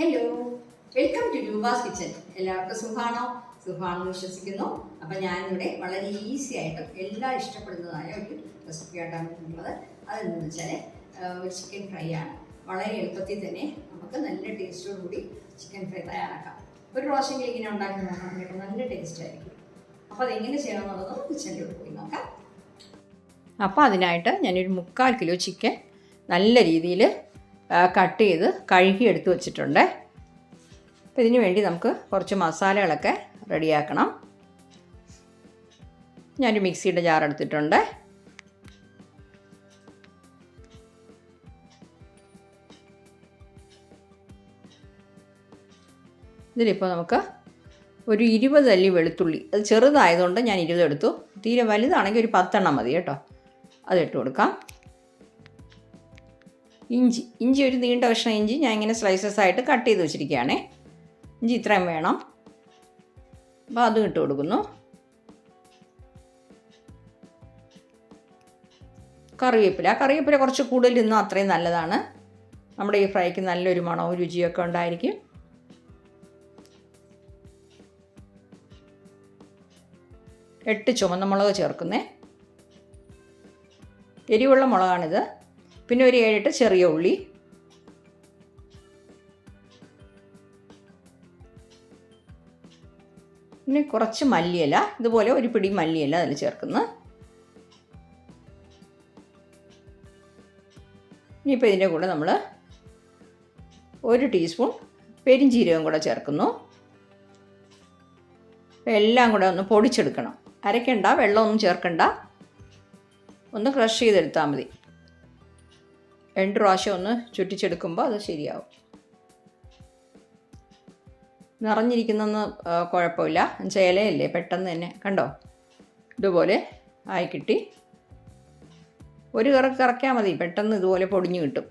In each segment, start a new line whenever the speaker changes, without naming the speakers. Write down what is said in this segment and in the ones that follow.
Hello welcome to Roopa's kitchen എല്ലാവർക്കും സുഖാണോ? സുഖമാണെന്ന് വിശ്വസിക്കുന്നു. അപ്പം ഞാനിവിടെ വളരെ ഈസി ആയിട്ടും എല്ലാം ഇഷ്ടപ്പെടുന്നതായ ഒരു റെസിപ്പി ആയിട്ടാണ് വന്നിട്ടുള്ളത് അതെന്തെന്ന് വെച്ചാൽ ഒരു ചിക്കൻ ഫ്രൈ ആണ്. വളരെ എളുപ്പത്തിൽ തന്നെ നമുക്ക് നല്ല ടേസ്റ്റോടു കൂടി ചിക്കൻ ഫ്രൈ തയ്യാറാക്കാം. ഒരു പ്രാവശ്യം ഇങ്ങനെ ഉണ്ടാക്കി നല്ല ടേസ്റ്റ് ആയിരിക്കും. അപ്പോൾ അതെങ്ങനെ ചെയ്യണമെന്നുള്ളത് കിച്ചണിലോട്ട് പോയി നോക്കാം. അപ്പോൾ അതിനായിട്ട് ഞാനൊരു മുക്കാൽ കിലോ ചിക്കൻ നല്ല രീതിയിൽ കട്ട് ചെയ്ത് കഴുകി എടുത്ത് വെച്ചിട്ടുണ്ട്. അപ്പോൾ ഇതിനു വേണ്ടി നമുക്ക് കുറച്ച് മസാലകളൊക്കെ റെഡിയാക്കണം. ഞാനൊരു മിക്സിയുടെ ജാർ എടുത്തിട്ടുണ്ട്. ഇതിലിപ്പോൾ നമുക്ക് ഒരു ഇരുപത് അല്ലി വെളുത്തുള്ളി. അത് ചെറുതായതുകൊണ്ട് ഞാൻ ഇരുപത് എടുത്തു. തീരെ വലുതാണെങ്കിൽ ഒരു പത്തെണ്ണം മതി കേട്ടോ. അതിട്ട് കൊടുക്കാം. ഇഞ്ചി ഇഞ്ചി ഒരു നീണ്ട കഷ്ണം ഇഞ്ചി ഞാൻ ഇങ്ങനെ സ്ലൈസസ് ആയിട്ട് കട്ട് ചെയ്ത് വെച്ചിരിക്കുകയാണേ. ഇഞ്ചി ഇത്രയും വേണം. അപ്പോൾ അതും ഇട്ട് കൊടുക്കുന്നു. കറിവേപ്പില. കറിവേപ്പില കുറച്ച് കൂടുതൽ ഇന്നും അത്രയും നല്ലതാണ്. നമ്മുടെ ഈ ഫ്രൈക്ക് നല്ലൊരു മണവും രുചിയൊക്കെ ഉണ്ടായിരിക്കും. എട്ട് ചുമന്ന മുളക് ചേർക്കുന്നേ. എരിവുള്ള മുളകാണിത്. പിന്നെ ഒരു ഏഴെട്ട് ചെറിയ ഉള്ളി. പിന്നെ കുറച്ച് മല്ലിയില. ഇതുപോലെ ഒരു പിടി മല്ലിയില അതിൽ ചേർക്കുന്നു. ഇനിയിപ്പോൾ ഇതിന്റെ കൂടെ നമ്മൾ ഒരു ടീസ്പൂൺ പെരിഞ്ചീരകം കൂടെ ചേർക്കുന്നു. എല്ലാം കൂടെ ഒന്ന് പൊടിച്ചെടുക്കണം. അരയ്ക്കണ്ട വെള്ളമൊന്നും ചേർക്കണ്ട. ഒന്ന് ക്രഷ് ചെയ്തെടുത്താൽ മതി. രണ്ട് പ്രാവശ്യം ഒന്ന് ചുറ്റിച്ചെടുക്കുമ്പോൾ അത് ശരിയാവും. നിറഞ്ഞിരിക്കുന്ന കുഴപ്പമില്ല. ചേലയല്ലേ പെട്ടെന്ന് തന്നെ കണ്ടോ? ഇതുപോലെ ആയി കിട്ടി. ഒരു കറക്ക് കറക്കിയാൽ മതി. പെട്ടെന്ന് ഇതുപോലെ പൊടിഞ്ഞു കിട്ടും.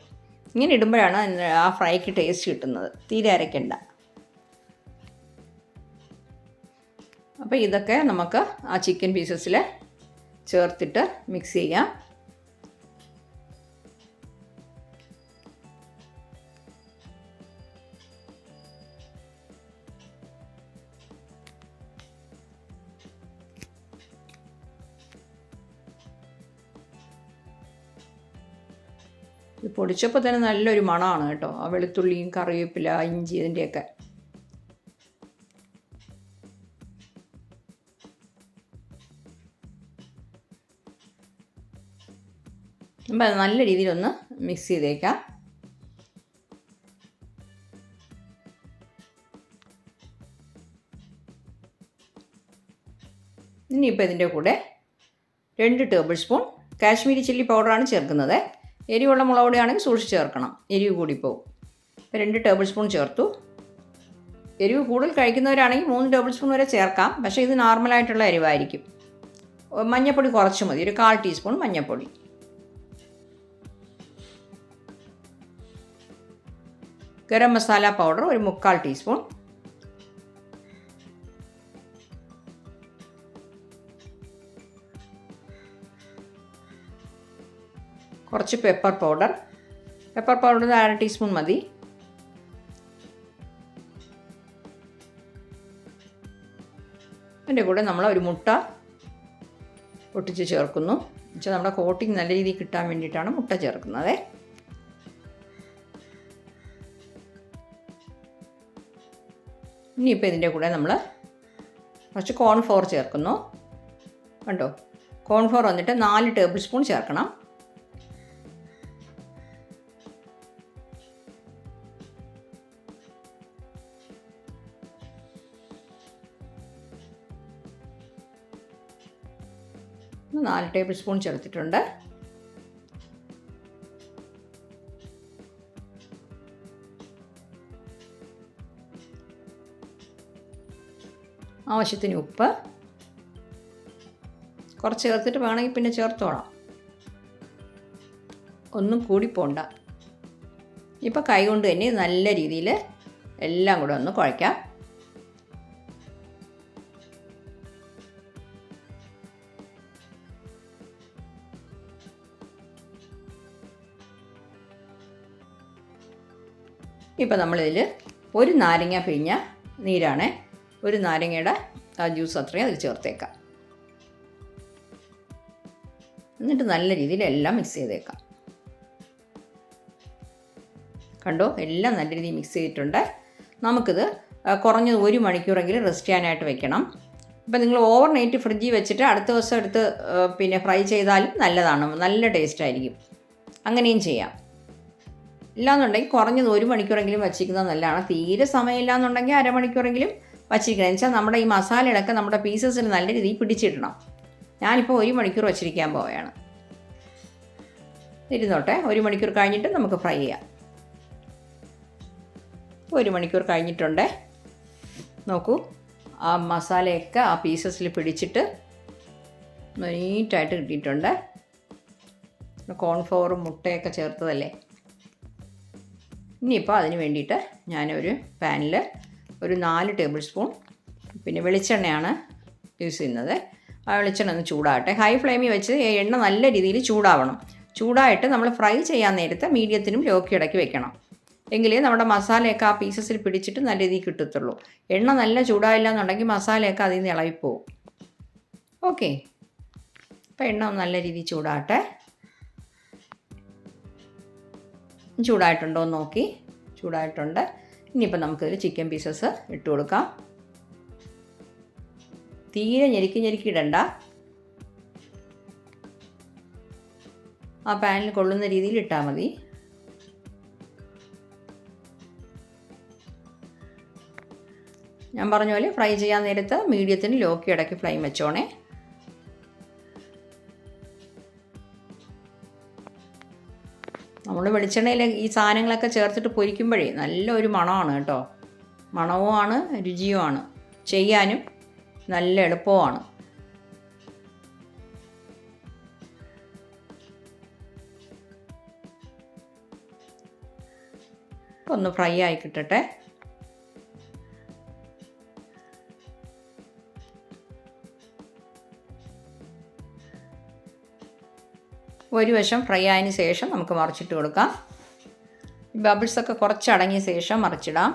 ഇങ്ങനെ ഇടുമ്പോഴാണ് ആ ഫ്രൈക്ക് ടേസ്റ്റ് കിട്ടുന്നത്. തീരെ അരയ്ക്കണ്ട. അപ്പോൾ ഇതൊക്കെ നമുക്ക് ആ ചിക്കൻ പീസസിൽ ചേർത്തിട്ട് മിക്സ് ചെയ്യാം. ഇത് പൊടിച്ചപ്പോൾ തന്നെ നല്ലൊരു മണമാണ് കേട്ടോ. ആ വെളുത്തുള്ളിയും കറിവേപ്പില ഇഞ്ചി ഇതിന്റെയൊക്കെ അപ്പം അത് നല്ല രീതിയിലൊന്ന് മിക്സ് ചെയ്തേക്കാം. ഇനിയിപ്പോൾ ഇതിന്റെ കൂടെ രണ്ട് ടേബിൾ സ്പൂൺ കാശ്മീരി ചില്ലി പൗഡറാണ് ചേർക്കുന്നത്. എരിവുള്ള മുളക് പൊടിയാണെങ്കിൽ സൂക്ഷിച്ച് ചേർക്കണം. എരിവ് കൂടിപ്പോവും. ഇപ്പോൾ രണ്ട് ടേബിൾ സ്പൂൺ ചേർത്തു. എരിവ് കൂടുതൽ കഴിക്കുന്നവരാണെങ്കിൽ മൂന്ന് ടേബിൾ സ്പൂൺ വരെ ചേർക്കാം. പക്ഷേ ഇത് നോർമലായിട്ടുള്ള എരിവായിരിക്കും. മഞ്ഞൾപ്പൊടി കുറച്ച് മതി. ഒരു കാൽ ടീസ്പൂൺ മഞ്ഞൾപ്പൊടി ഗരം മസാല പൗഡർ ഒരു മുക്കാൽ ടീസ്പൂൺ. കുറച്ച് പെപ്പർ പൗഡർ പെപ്പർ പൗഡർ അര ടീസ്പൂൺ മതി. അതിന്റെ കൂടെ നമ്മൾ ഒരു മുട്ട പൊട്ടിച്ച് ചേർക്കുന്നു. എന്നുവെച്ചാൽ നമ്മുടെ കോട്ടിങ് നല്ല രീതിയിൽ കിട്ടാൻ വേണ്ടിയിട്ടാണ് മുട്ട ചേർക്കുന്നത്. ഇനിയിപ്പോൾ ഇതിന്റെ കൂടെ നമ്മൾ കുറച്ച് കോൺഫ്ലോർ ചേർക്കുന്നു. കണ്ടോ? കോൺഫ്ലോർ വന്നിട്ട് നാല് ടേബിൾ സ്പൂൺ ചേർക്കണം. നാല് ടേബിൾ സ്പൂൺ ചേർത്തിട്ടുണ്ട്. ആവശ്യത്തിന് ഉപ്പ്. കുറച്ച് ചേർത്തിട്ട് വേണമെങ്കിൽ പിന്നെ ചേർത്തോളാം. ഒന്നും കൂടി പോണ്ട. ഇപ്പോൾ കൈ കൊണ്ട് തന്നെ നല്ല രീതിയിൽ എല്ലാം കൂടെ ഒന്ന് കുഴയ്ക്കാം. ഇപ്പം നമ്മളിതിൽ ഒരു നാരങ്ങ പിഴിഞ്ഞ നീരാണ്. ഒരു നാരങ്ങയുടെ ആ ജ്യൂസ് അത്രയും അതിൽ ചേർത്തേക്കാം. എന്നിട്ട് നല്ല രീതിയിൽ എല്ലാം മിക്സ് ചെയ്തേക്കാം. കണ്ടോ? എല്ലാം നല്ല രീതിയിൽ മിക്സ് ചെയ്തിട്ടുണ്ട്. നമുക്കിത് കുറഞ്ഞത് ഒരു മണിക്കൂറെങ്കിലും റെസ്റ്റ് ചെയ്യാനായിട്ട് വെക്കണം. ഇപ്പം നിങ്ങൾ ഓവർ നൈറ്റ് ഫ്രിഡ്ജിൽ വെച്ചിട്ട് അടുത്ത ദിവസം എടുത്ത് പിന്നെ ഫ്രൈ ചെയ്താലും നല്ലതാണ്. നല്ല ടേസ്റ്റ് ആയിരിക്കും. അങ്ങനെയും ചെയ്യാം. ഇല്ലാന്നുണ്ടെങ്കിൽ കുറഞ്ഞത് ഒരു മണിക്കൂറെങ്കിലും വച്ചിരിക്കുന്നത് നല്ലതാണ്. തീരെ സമയമില്ല എന്നുണ്ടെങ്കിൽ അരമണിക്കൂറെങ്കിലും വച്ചിരിക്കണം. എന്നുവെച്ചാൽ നമ്മുടെ ഈ മസാലകളൊക്കെ നമ്മുടെ പീസസിന് നല്ല രീതിയിൽ പിടിച്ചിടണം. ഞാനിപ്പോൾ ഒരു മണിക്കൂർ വച്ചിരിക്കാൻ പോവുകയാണ്. ഇരുന്നോട്ടെ. ഒരു മണിക്കൂർ കഴിഞ്ഞിട്ട് നമുക്ക് ഫ്രൈ ചെയ്യാം. ഒരു മണിക്കൂർ കഴിഞ്ഞിട്ടുണ്ട്. നോക്കൂ. ആ മസാലയൊക്കെ ആ പീസസിൽ പിടിച്ചിട്ട് നീറ്റായിട്ട് കിട്ടിയിട്ടുണ്ട്. കോൺഫ്ലവറും മുട്ടയൊക്കെ ചേർത്തതല്ലേ? ഇനിയിപ്പോൾ അതിന് വേണ്ടിയിട്ട് ഞാനൊരു പാനിൽ ഒരു നാല് ടേബിൾ സ്പൂൺ പിന്നെ വെളിച്ചെണ്ണയാണ് യൂസ് ചെയ്യുന്നത്. ആ വെളിച്ചെണ്ണ ഒന്ന് ചൂടാകട്ടെ. ഹൈ ഫ്ലെയിമിൽ വെച്ച് എണ്ണ നല്ല രീതിയിൽ ചൂടാവണം. ചൂടായിട്ട് നമ്മൾ ഫ്രൈ ചെയ്യാൻ നേരത്തെ മീഡിയത്തിനും ലോക്കി ഇടയ്ക്ക് വെക്കണം. എങ്കിലേ നമ്മുടെ മസാലയൊക്കെ ആ പീസസിൽ പിടിച്ചിട്ട് നല്ല രീതിയിൽ കിട്ടത്തുള്ളൂ. എണ്ണ നല്ല ചൂടായില്ല എന്നുണ്ടെങ്കിൽ മസാലയൊക്കെ അതിൽ നിന്ന് ഇളകിപ്പോവും. ഓക്കെ. അപ്പോൾ എണ്ണ നല്ല രീതിയിൽ ചൂടാകട്ടെ. ചൂടായിട്ടുണ്ടോ എന്ന് നോക്കി. ചൂടായിട്ടുണ്ട്. ഇനിയിപ്പോൾ നമുക്കൊരു ചിക്കൻ പീസസ് ഇട്ട് കൊടുക്കാം. തീരെ ഞെരുക്കി ഞെരുക്കി ഇടണ്ട. ആ പാനിൽ കൊള്ളുന്ന രീതിയിൽ ഇട്ടാൽ മതി. ഞാൻ പറഞ്ഞ പോലെ ഫ്രൈ ചെയ്യാൻ നേരത്ത് മീഡിയത്തിന് ലോക്കി ഇടയ്ക്ക് ഫ്ലെയിം വെച്ചോണേ. വെളിച്ചെണ്ണയിൽ ഈ സാധനങ്ങളൊക്കെ ചേർത്തിട്ട് പൊരിക്കുമ്പോഴേ നല്ലൊരു മണമാണ് കേട്ടോ. മണവുമാണ് രുചിയുമാണ്. ചെയ്യാനും നല്ല എളുപ്പമാണ് ഒന്ന് ഫ്രൈ ആയി കിട്ടട്ടെ. ഒരു വശം ഫ്രൈ ആയതിന് ശേഷം നമുക്ക് മറിച്ചിട്ട് കൊടുക്കാം. ബബിൾസൊക്കെ കുറച്ച് അടങ്ങിയ ശേഷം മറിച്ചിടാം.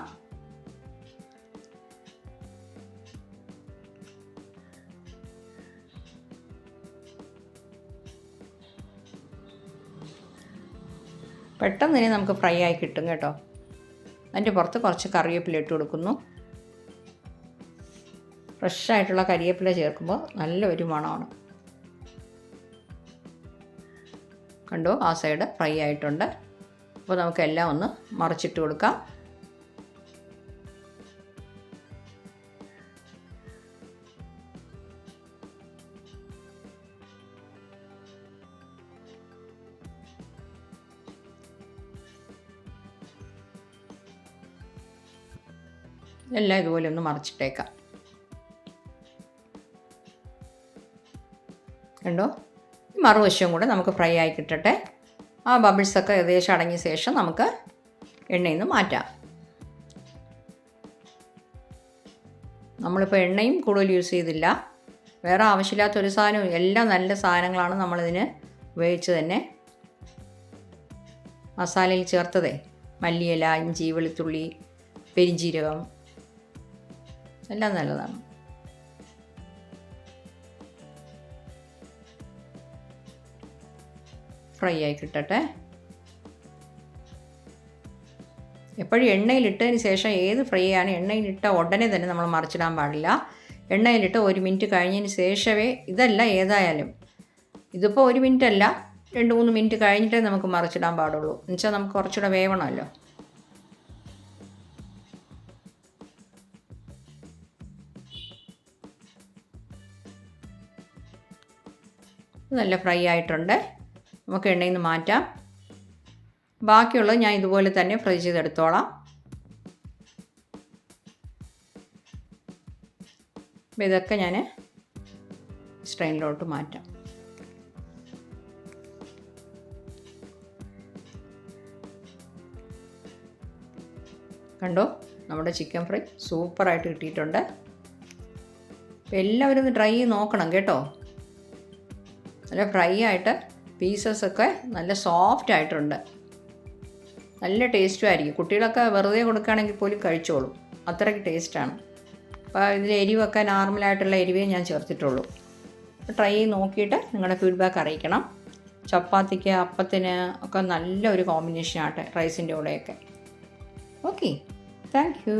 പെട്ടെന്ന് തന്നെ നമുക്ക് ഫ്രൈ ആയി കിട്ടും കേട്ടോ. അതിന്റെ പുറത്ത് കുറച്ച് കറിവേപ്പില ഇട്ട് കൊടുക്കുന്നു. ഫ്രഷായിട്ടുള്ള കരിവേപ്പില ചേർക്കുമ്പോൾ നല്ലൊരു മണമാണ്. കണ്ടോ? ആ സൈഡ് ഫ്രൈ ആയിട്ടുണ്ട്. അപ്പോൾ നമുക്കെല്ലാം ഒന്ന് മറിച്ചിട്ട് കൊടുക്കാം. എല്ലാം ഇതുപോലെ ഒന്ന് മറിച്ചിട്ടേക്കാം. കണ്ടോ? മറുവശവും കൂടെ നമുക്ക് ഫ്രൈ ആയി കിട്ടട്ടെ. ആ ബബിൾസൊക്കെ ഏകദേശം അടങ്ങിയ ശേഷം നമുക്ക് എണ്ണയിൽ നിന്ന് മാറ്റാം. നമ്മളിപ്പോൾ എണ്ണയും കൂടുതൽ യൂസ് ചെയ്തില്ല. വേറെ ആവശ്യമില്ലാത്ത ഒരു സാധനവും എല്ലാം നല്ല സാധനങ്ങളാണ് നമ്മളിതിന് ഉപയോഗിച്ച് തന്നെ മസാലയിൽ ചേർത്തതേ. മല്ലിയില ഇഞ്ചി വെളുത്തുള്ളി പെരിഞ്ജീരകം എല്ലാം നല്ലതാണ്. ഫ്രൈ ആയി കിട്ടട്ടെ. എപ്പോഴും എണ്ണയിലിട്ടതിന് ശേഷം ഏത് ഫ്രൈ ആണ് എണ്ണയിലിട്ട ഉടനെ തന്നെ നമ്മൾ മറിച്ചിടാൻ പാടില്ല. എണ്ണയിലിട്ട് ഒരു മിനിറ്റ് കഴിഞ്ഞതിന് ശേഷമേ ഇതല്ല ഏതായാലും. ഇതിപ്പോൾ ഒരു മിനിറ്റ് അല്ല രണ്ട് മൂന്ന് മിനിറ്റ് കഴിഞ്ഞിട്ടേ നമുക്ക് മറിച്ചിടാൻ പാടുള്ളൂ. എന്നുവെച്ചാൽ നമുക്ക് കുറച്ചുകൂടെ വേവണമല്ലോ. നല്ല ഫ്രൈ ആയിട്ടുണ്ട്. നമുക്ക് എണ്ണയിൽ നിന്ന് മാറ്റാം. ബാക്കിയുള്ളത് ഞാൻ ഇതുപോലെ തന്നെ ഫ്രൈ ചെയ്തെടുത്തോളാം. അപ്പോൾ ഇതൊക്കെ ഞാൻ സ്ട്രെയിനിലോട്ട് മാറ്റാം. കണ്ടോ? നമ്മുടെ ചിക്കൻ ഫ്രൈ സൂപ്പറായിട്ട് കിട്ടിയിട്ടുണ്ട്. എല്ലാവരും ഒന്ന് ട്രൈ ചെയ്ത് നോക്കണം കേട്ടോ. നല്ല ഫ്രൈ ആയിട്ട് പീസസൊക്കെ നല്ല സോഫ്റ്റ് ആയിട്ടുണ്ട്.
നല്ല ടേസ്റ്റും ആയിരിക്കും. കുട്ടികളൊക്കെ വെറുതെ കൊടുക്കുകയാണെങ്കിൽ പോലും കഴിച്ചോളും. അത്രയ്ക്ക് ടേസ്റ്റാണ് അപ്പോൾ ഇതിൽ എരിവൊക്കെ നോർമലായിട്ടുള്ള എരിവേ ഞാൻ ചേർത്തിട്ടുള്ളൂ. ട്രൈ ചെയ്ത് നോക്കിയിട്ട് നിങ്ങളുടെ ഫീഡ്ബാക്ക് അറിയിക്കണം. ചപ്പാത്തിക്ക് അപ്പത്തിന് ഒക്കെ നല്ല ഒരു കോമ്പിനേഷനാട്ടെ റൈസിന്റെ കൂടെയൊക്കെ. Okay thank you